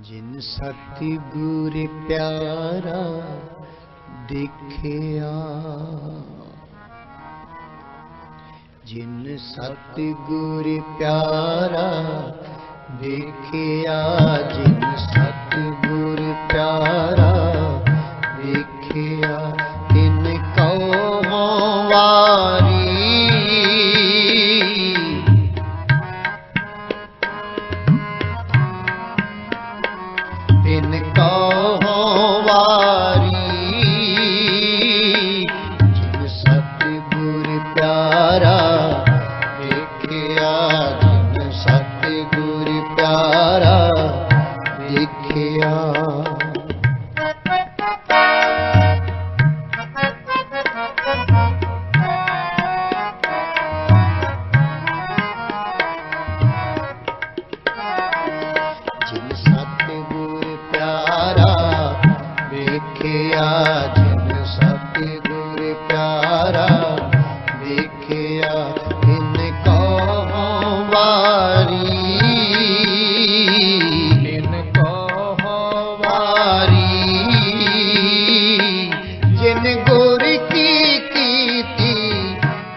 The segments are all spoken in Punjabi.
ਜਿਨ ਸਤਿਗੁਰ ਪਿਆਰਾ ਦੇਖਿਆ ਜਿਨ ਸਤਿਗੁਰ ਪਿਆਰਾ ਦੇਖਿਆ ਜਿਨ ਸਤਿ ਜਿਨ ਸਤਿਗੁਰ ਪਿਆਰਾ, ਵੇਖਿਆ ਇਨ ਕੋ ਵਾਰੀ। ਇਨ ਕੋ ਵਾਰੀ। ਜਿਨ ਗੁਰ ਕੀ ਕੀਤੀ,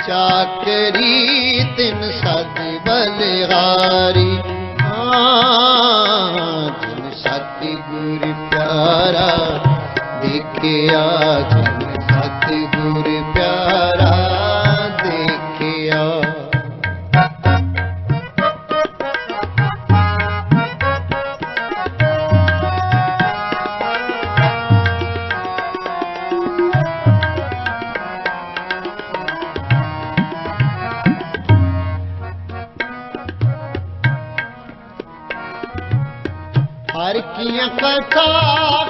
ਚਾਕਰੀ ਤਿਨ ਸਦ ਬਲਿਹਾਰੀ। ਦੇਖਿਆ ਜਿਨ ਸਤਿ ਪਿਆਰਾ ਦੇਖਿਆ। ਹਰ ਕੀਆਂ ਕਥਾ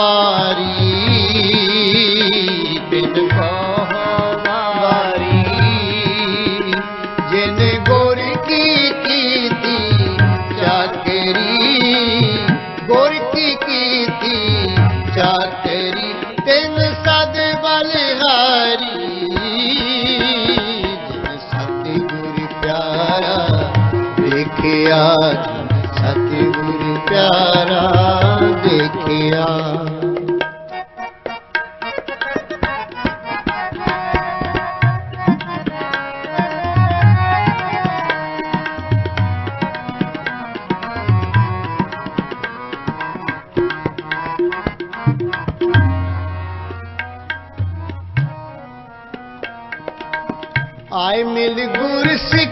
ਵਾਰੀ ਤਿਨ ਕੋ ਵਾਰੀ। ਜਿਨ ਗੁਰ ਕੀ ਕੀਤੀ, ਚਾਕਰੀ। ਗੁਰ ਕੀ ਕੀਤੀ, ਚਾਕਰੀ। ਤਿਨ ਸਦ ਬਲਿਹਾਰੀ ਜਿਨ ਸਤਿ ਗੁਰ ਪਿਆਰਾ, ਦੇਖਿਆ। ਜਿਨ ਸਤਿ ਗੁਰ ਪਿਆਰਾ, ਦੇਖਿਆ। आए मिल गुरु सिख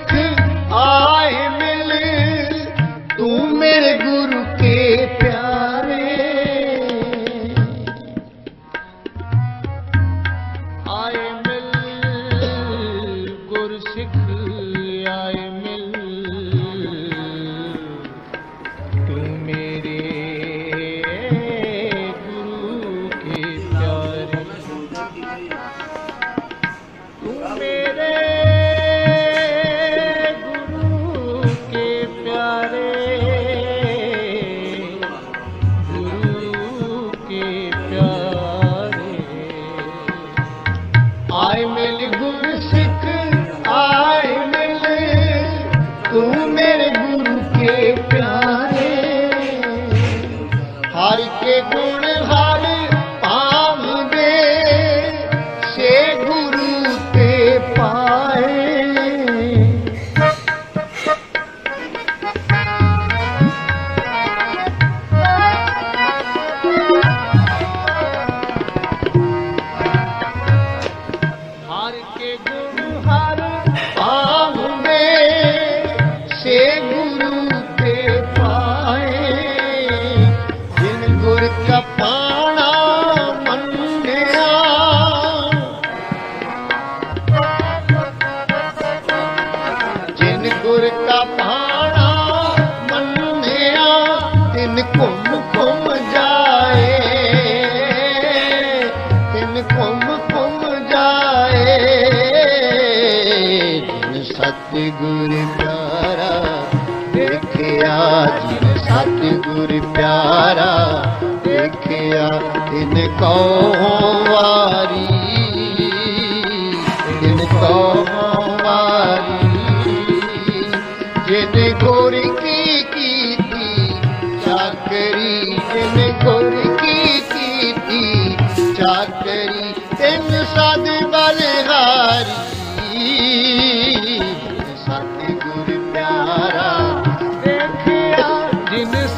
ਸਤਿਗੁਰ ਪਿਆਰਾ ਦੇਖਿਆ ਜਿਨ ਸਤਿਗੁਰ ਪਿਆਰਾ ਦੇਖਿਆ ਤਿਨ ਕੋ ਵਾਰੀ।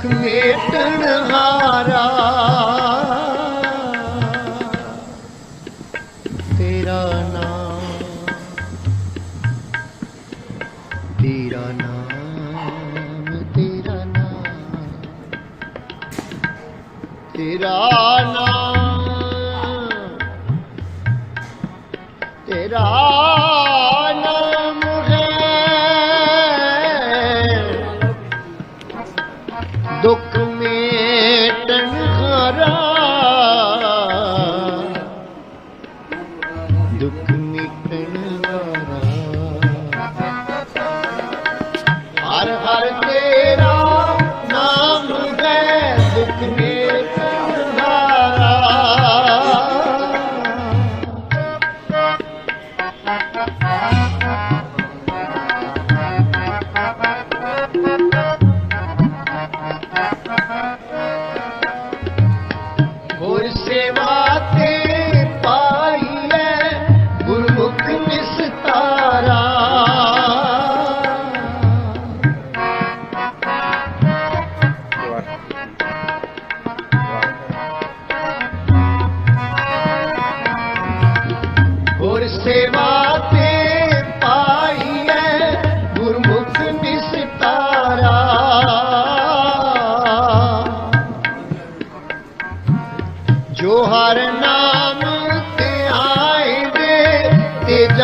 ਲੱਖ ਮੇਟਣ ਹਾਰਾ। ਤੇਰਾ ਨਾਮ ਤੇਰਾ ਨਾਮ ਤੇਰਾ ਨਾਮ ਤੇਰਾ ਨਾਮ ਤੇਰਾ 사랑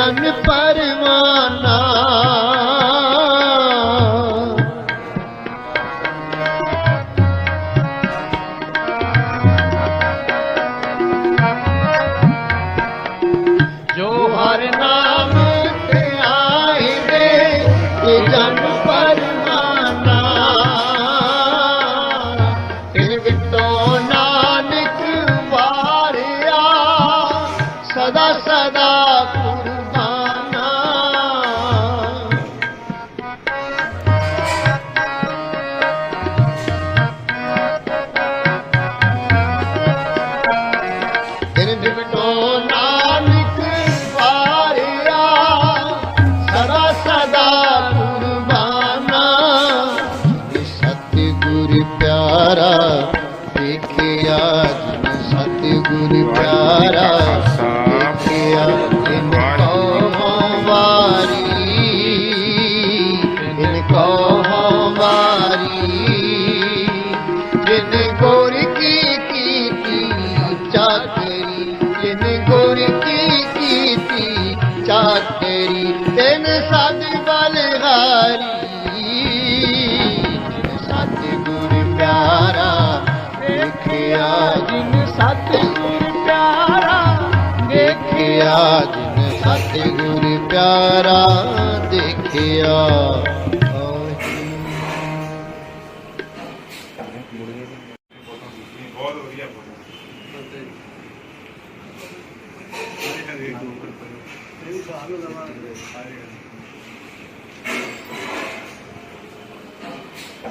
i'm a pa திரும்பிவிட்டோம் நான் ਸਾਡੀ ਬਲਿਹਾਰੀ ਸਤਿਗੁਰ ਪਿਆਰਾ, ਦੇਖਿਆ ਜਿਨ ਸਤਿਗੁਰ ਪਿਆਰਾ, ਦੇਖਿਆ ਜਿਨ ਸਤਿਗੁਰ ਪਿਆਰਾ, ਦੇਖਿਆ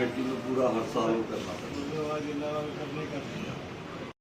ਕਮੇਟੀ ਨੂੰ ਪੂਰਾ ਹਰ ਸਾਲ ਉਹ ਕਰਨਾ ਪੈਂਦਾ।